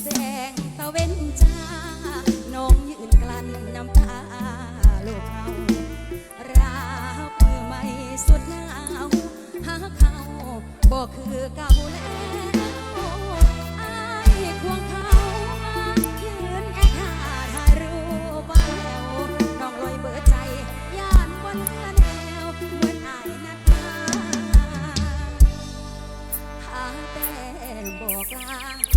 แสงตะเว้นจ้า น้องยืนกลั้นน้ำตาลูกเขารับมือไม่สุดหนาวหาเขาบอกคือเก่าแล้วอายควงเขายืนแอคท่าถ่ายรูปบ้าแล้วน้องลอยเบิดใจย่านบนเลือแนวเหมือนอายนัดมาหาแต่บอกลาหา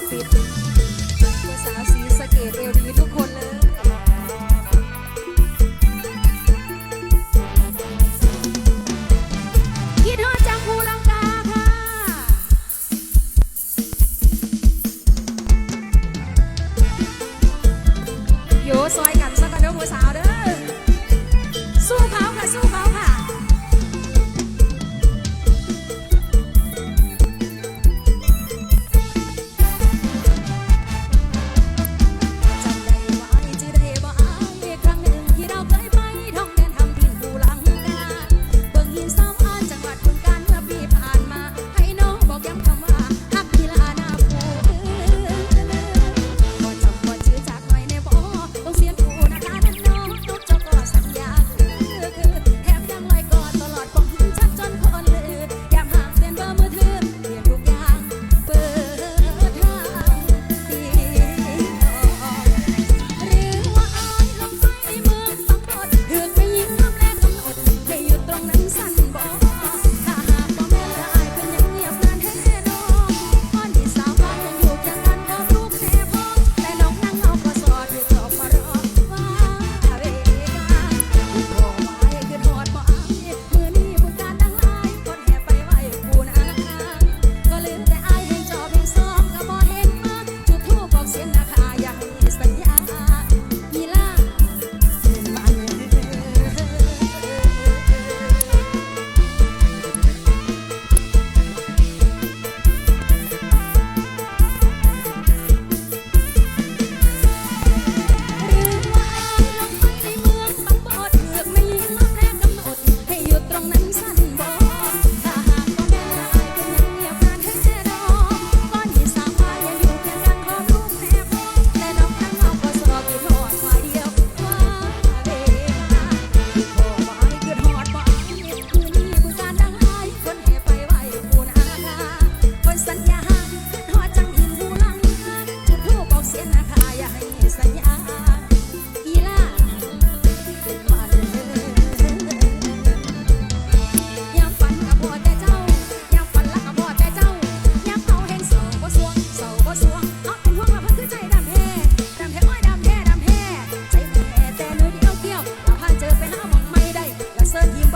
salve.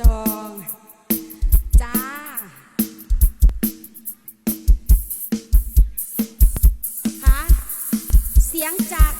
จอง จ้าฮะเสียงจาก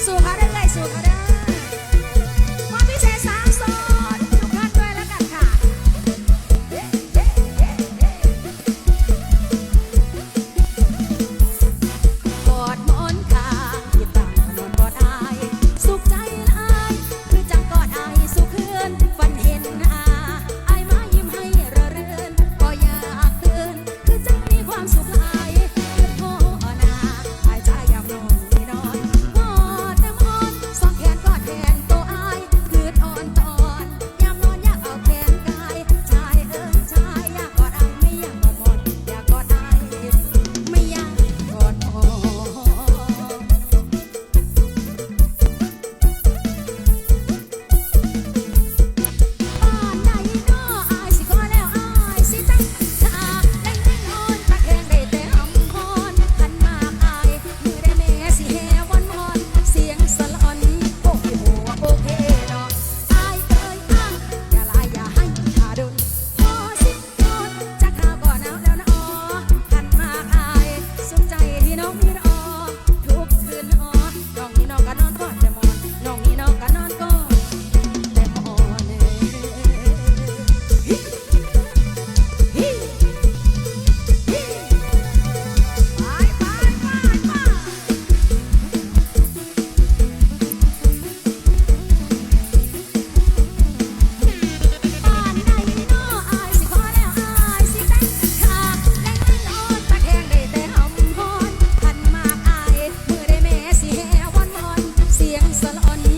So how 他的 sun on